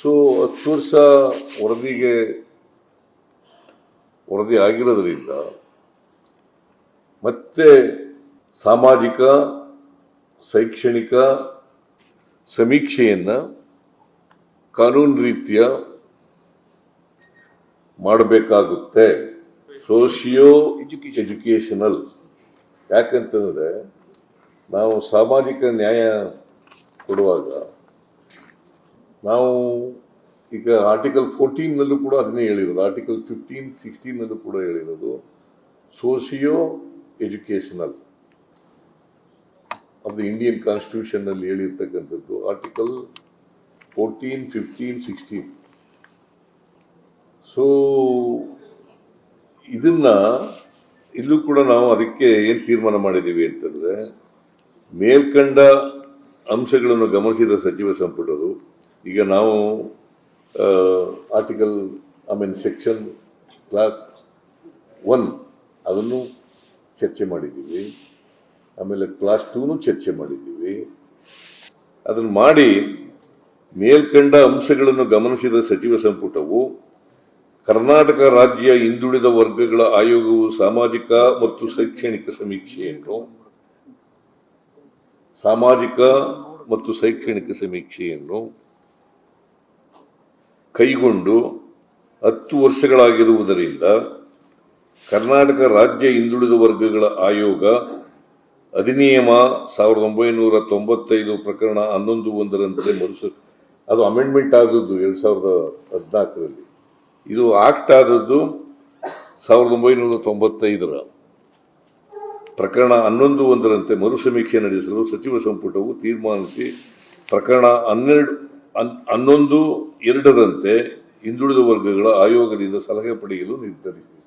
So ಹತ್ತು ವರ್ಷ ವರದಿಗೆ ವರದಿ ಆಗಿರೋದ್ರಿಂದ ಮತ್ತೆ ಸಾಮಾಜಿಕ, ಶೈಕ್ಷಣಿಕ ಸಮೀಕ್ಷೆಯನ್ನ ಕಾನೂನು ರೀತಿಯ ಮಾಡಬೇಕಾಗುತ್ತೆ. Socio educational. ಯಾಕಂತಂದರೆ ನಾವು ಸಾಮಾಜಿಕ ನ್ಯಾಯ ಕೊಡುವಾಗ ನಾವು ಈಗ ಆರ್ಟಿಕಲ್ ಫೋರ್ಟೀನ್ನಲ್ಲೂ ಕೂಡ ಅದನ್ನೇ ಹೇಳಿರೋದು. ಆರ್ಟಿಕಲ್ ಫಿಫ್ಟೀನ್ ಸಿಕ್ಸ್ಟೀನಲ್ಲೂ ಕೂಡ ಹೇಳಿರೋದು socio educational of the Indian ಕಾನ್ಸ್ಟಿಟ್ಯೂಷನ್ನಲ್ಲಿ ಹೇಳಿರ್ತಕ್ಕಂಥದ್ದು. Article fourteen fifteen sixteen so ಇದನ್ನ ಇಲ್ಲೂ ಕೂಡ ನಾವು ಅದಕ್ಕೆ ಏನು ತೀರ್ಮಾನ ಮಾಡಿದ್ದೀವಿ ಅಂತಂದ್ರೆ ಮೇಲ್ಕಂಡ ಅಂಶಗಳನ್ನು ಗಮನಿಸಿದ ಸಚಿವ ಸಂಪುಟರು ಈಗ ನಾವು article I mean section clause one ಅದನ್ನು ಚರ್ಚೆ ಮಾಡಿದ್ದೀವಿ. ಆಮೇಲೆ ಕ್ಲಾಸ್ ಟೂನು ಚರ್ಚೆ ಮಾಡಿದ್ದೀವಿ. ಅದನ್ನು ಮಾಡಿ ಮೇಲ್ಕಂಡ ಅಂಶಗಳನ್ನು ಗಮನಿಸಿದ ಸಚಿವ ಸಂಪುಟವು, ಕರ್ನಾಟಕ ರಾಜ್ಯ ಹಿಂದುಳಿದ ವರ್ಗಗಳ ಆಯೋಗವು ಸಾಮಾಜಿಕ ಮತ್ತು ಶೈಕ್ಷಣಿಕ ಸಮೀಕ್ಷೆಯನ್ನು, ಸಾಮಾಜಿಕ ಮತ್ತು ಶೈಕ್ಷಣಿಕ ಸಮೀಕ್ಷೆಯನ್ನು ಕೈಗೊಂಡು ಹತ್ತು ವರ್ಷಗಳಾಗಿರುವುದರಿಂದ ಕರ್ನಾಟಕ ರಾಜ್ಯ ಹಿಂದುಳಿದ ವರ್ಗಗಳ ಆಯೋಗ ಅಧಿನಿಯಮ ಸಾವಿರದ ಒಂಬೈನೂರ ತೊಂಬತ್ತೈದು ಪ್ರಕರಣ ಹನ್ನೊಂದು ಒಂದರಂತೆ ಮರುಸ, ಅದು ಅಮೆಂಡ್ಮೆಂಟ್ ಆದದ್ದು ಎರಡು ಸಾವಿರದ ಹದಿನಾಲ್ಕರಲ್ಲಿ. ಇದು ಆಕ್ಟ್ ಆದದ್ದು ಸಾವಿರದ ಒಂಬೈನೂರ ತೊಂಬತ್ತೈದರ. ಪ್ರಕರಣ ಹನ್ನೊಂದು ಒಂದರಂತೆ ಮರುಸಮೀಕ್ಷೆ ನಡೆಸಲು ಸಚಿವ ಸಂಪುಟವು ತೀರ್ಮಾನಿಸಿ ಪ್ರಕರಣ ಹನ್ನೆರಡು ಹನ್- ಹನ್ನೊಂದು ಎರಡರಂತೆ ಹಿಂದುಳಿದ ವರ್ಗಗಳ ಆಯೋಗದಿಂದ ಸಲಹೆ ಪಡೆಯಲು ನಿರ್ಧರಿಸಿತು